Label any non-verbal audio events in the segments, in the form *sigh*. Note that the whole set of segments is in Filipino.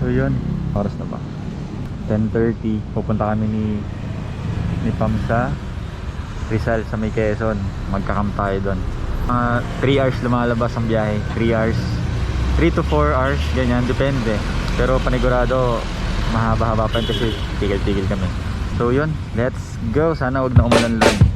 So yun, oras na ba? 10.30, pupunta kami ni ni Pam sa Rizal sa may Quezon. Magkakam tayo doon. Mga 3 hours lumalabas ang biyahe. 3 hours. 3 to 4 hours, ganyan, depende. Pero panigurado, mahaba-haba pa yun kasi tigil-tigil kami. So yun, let's go. Sana wag na umulan lang.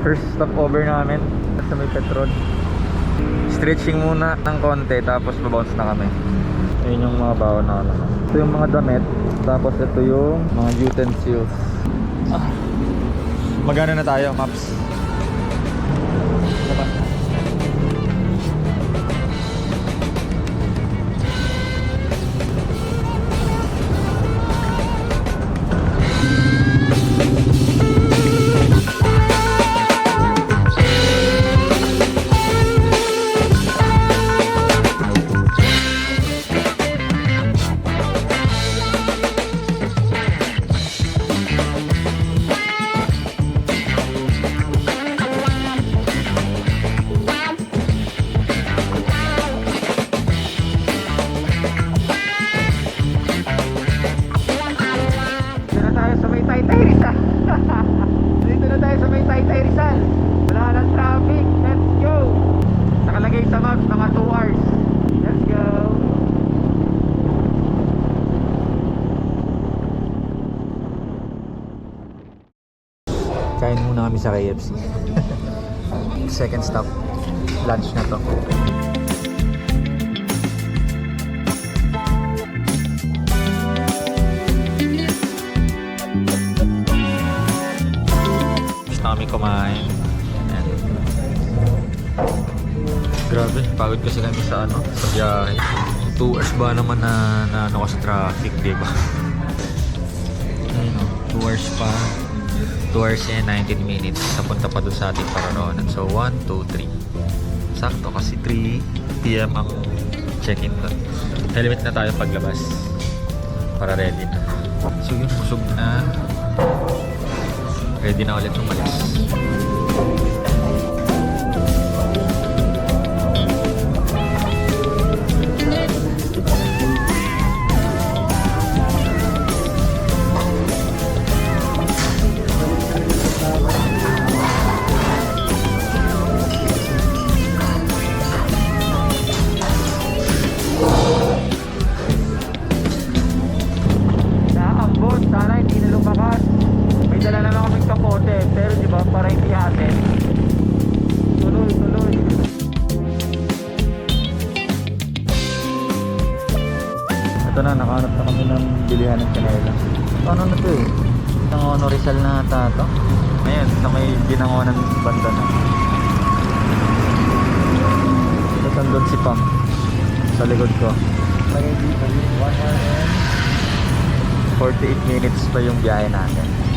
First stopover namin sa may petrol. Stretching muna ng konti tapos babounce na kami. Ayun yung mga bawon na ano. Ito yung mga damit. Tapos ito yung mga utensils. Ah. Magana na tayo, maps. Sa KFC. *laughs* Second stop. Lunch na to. Gusto kami kumain. Ayan. Grabe, pagod kasi kami sa ano, sa biyahe. 2 hours ba naman na, na ano ka sa traffic, di ba? *laughs* Ayun o, 2 hours pa. 2 hours and 19 minutes. Napunta pa doon sa ating pararoonan. So, 1, 2, 3. Sakto kasi 3 p.m. ang check-in doon. Helmet na tayo paglabas. Para ready na. So yun, busog na. Ready na ulit umalis. May binangonan banda na. Tapos andun si Pam sa likod ko. Lagay dito, 1 hour and 48 minutes pa yung biyahe natin.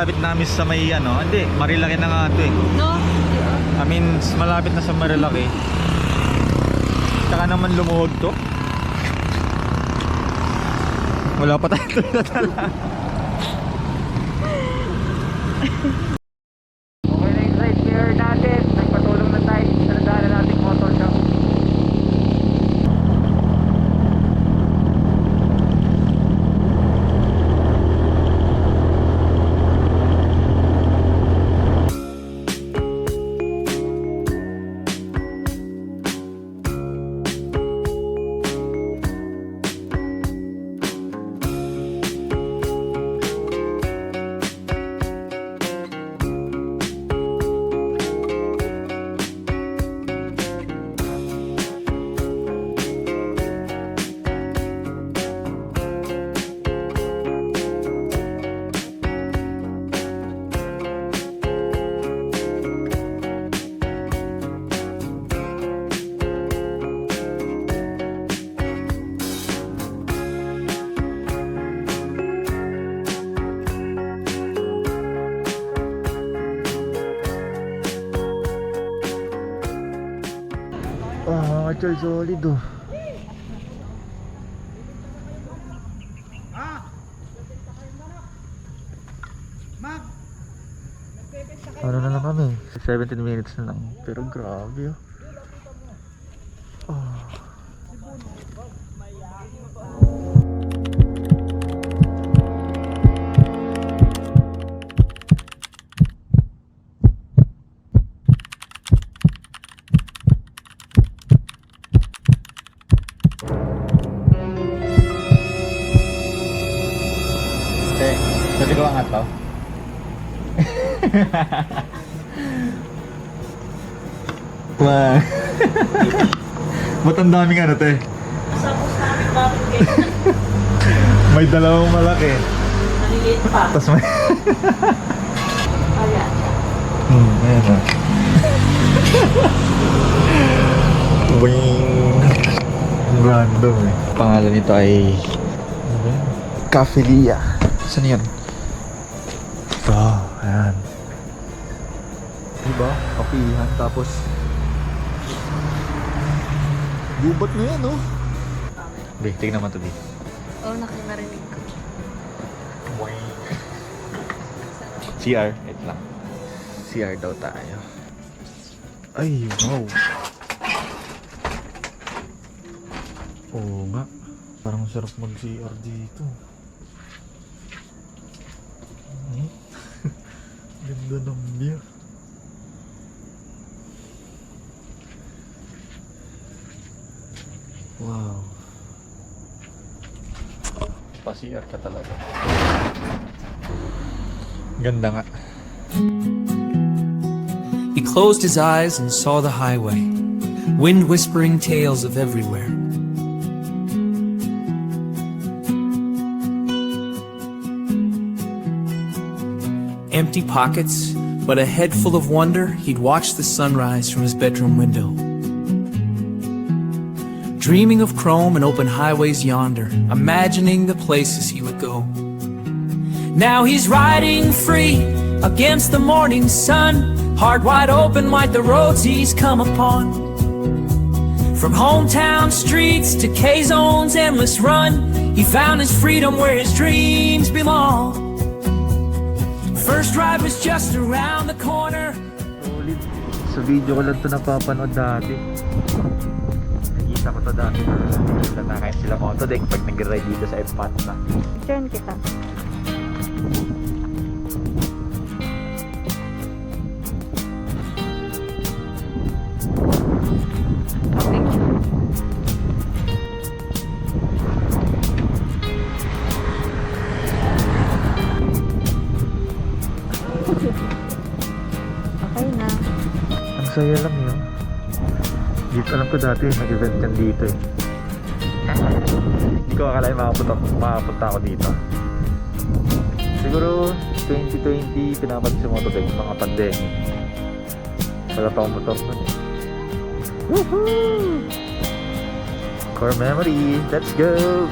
Malapit namin sa may ano. Hindi, Marilaki na nga ito eh. No? I mean, malapit na sa Marilaki. Tsaka naman lumuhod to. Wala pa tayo *laughs* tulatala. okay *laughs* Chal solid oh. Ano na lang kami? 17 minutes na lang. Pero grabe. Oh. Sabi *laughs* ko nga to. Wow. Ba't ang daming ano, te? Namin bakit ganyan. May dalawang malaki. Naliliit pa. Tapos may... Ayan. Hmm, ayan o. Wing. Random eh. Pangalan nito ay... Cafelia. Saan yan? Kapihan tapos... Gubat na yan, oh. Di, tignan naman to. Oo, oh, nakinarinig ko. CR, wait lang. CR daw tayo. Ay, wow. Oo nga. Parang sarap mag-CR dito. Hmm? *laughs* Ganda ng view. Wow. Pa-CR ka talaga. Ganda nga. He closed his eyes and saw the highway, wind whispering tales of everywhere. Empty pockets, but a head full of wonder, he'd watch the sunrise from his bedroom window. Dreaming of chrome and open highways yonder, imagining the places he would go. Now he's riding free against the morning sun, heart wide open like the roads he's come upon. From hometown streets to K Zone's endless run, he found his freedom where his dreams belong. First ride was just around the corner. Solid. Sa video ko lang ito napapanood dati. Nakita ko to dati na nanakain sila Motodeck pag nag-ride dito sa na. Turn kita. *laughs* Okay na. Ang saya lang yun. Dito alam ko dati nag-event yan dito eh. Hindi ko akalain makapunta, makapunta ako dito. Siguro 2020 pinapat si Motodeck mga pandemic. Wala pa akong motor nun eh. Woohoo! Core memory, let's go!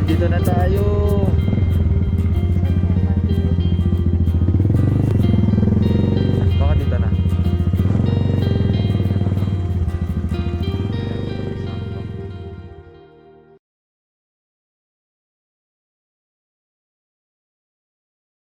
Dito na tayo.